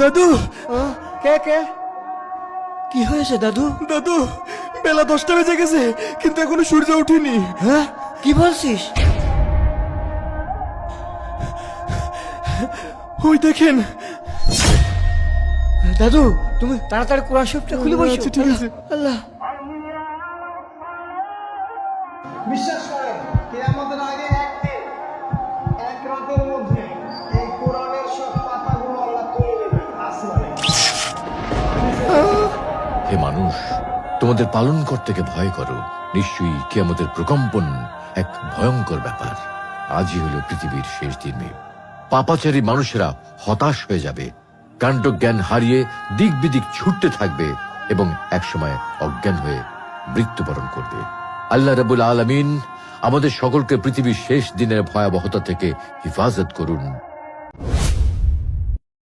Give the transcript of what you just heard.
দাদু! কে কে? কি হয়েছে দাদু? দাদু বেলা দশটা বেজে গেছে কিন্তু এখনও সূর্য ওঠেনি। হ্যাঁ? কি বলছিস? ওই দেখেন। দাদু তুমি তাড়াতাড়ি কোরআন শরীফটা খুলে বসো। আচ্ছা, ঠিক আছে। আল্লাহ। বিশ্বাস করেন কেয়ামতের আগে এক হে মানুষ, তোমাদের পালন থেকে ভয় করো। নিশ্চয়ই কি আমাদের প্রকম্পন এক ভয়ঙ্কর ব্যাপার। আজই হলো পৃথিবীর শেষ দিনে। পাপাচারী মানুষেরা হতাশ হয়ে যাবে। কাণ্ড জ্ঞান হারিয়ে দিক বিদিক ছুটতে থাকবে এবং একসময় অজ্ঞান হয়ে মৃত্যুবরণ করবে। আল্লাহ রাবুল আলমিন আমাদের সকলকে পৃথিবীর শেষ দিনের ভয়াবহতা থেকে হিফাজত করুন।